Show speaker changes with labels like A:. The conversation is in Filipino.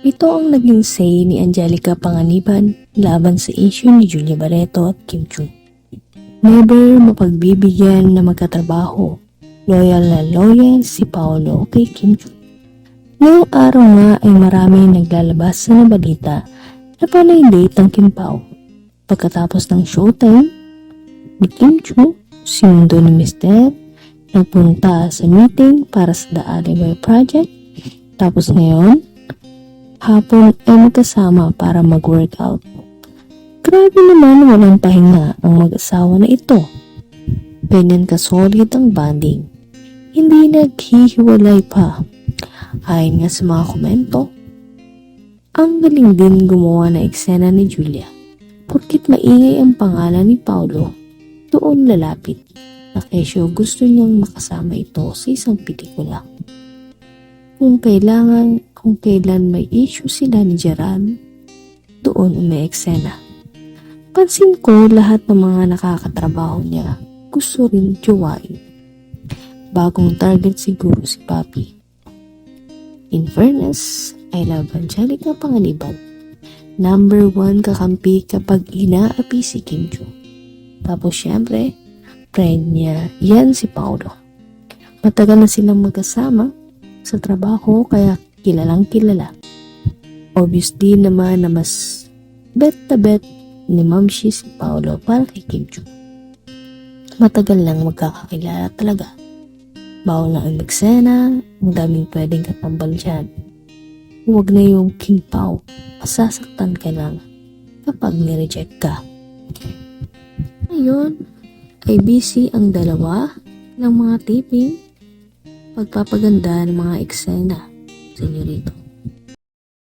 A: Ito ang naging say ni Angelica Panganiban laban sa issue ni Julia Barreto at Kim Chu. Never mapagbibigyan na magkatrabaho. Loyal na loyal si Paolo kay Kim Chu. Ngayong araw nga ay marami naglalabas sa balita na panay date ang Kim Pao. Pagkatapos ng showtime ni Kim Chu, sinundo ni Mister, nagpunta sa meeting para sa The Alibi Project. Tapos ngayon, hapon ay magkasama para mag-workout. Grabe naman walang pahinga ang mag-asawa na ito. Ganyan ka-solid ang bonding. Hindi naghihiwalay pa. Ayon nga sa mga komento, ang galing din gumawa na eksena ni Julia. Porkit maingay ang pangalan ni Paulo, doon lalapit na kesyo gusto niyang makasama ito sa isang pelikula. Kung kailangan, kung kailan may issue sila ni Gerald, doon may eksena. Pansin ko lahat ng mga nakakatrabaho niya gusto rin jowain. Bagong target siguro si Papi. In fairness, I love Angelica Panganiban. Number one kakampi kapag inaapi si Kim Chu. Tapos syempre, friend niya, yan si Paolo. Matagal na silang magkasama sa trabaho kaya kilalang kilala. Obvious din naman na mas bet na bet ni Mamshi si Paolo para kay Kim Chu. Matagal lang magkakakilala talaga. Bawal na ang magsena, ang daming pwedeng katambal dyan. Huwag na yung King Pao, masasaktan ka lang kapag nireject ka. Ngayon, ay busy ang dalawa ng mga taping pagpapaganda ng mga eksena. Senyorito.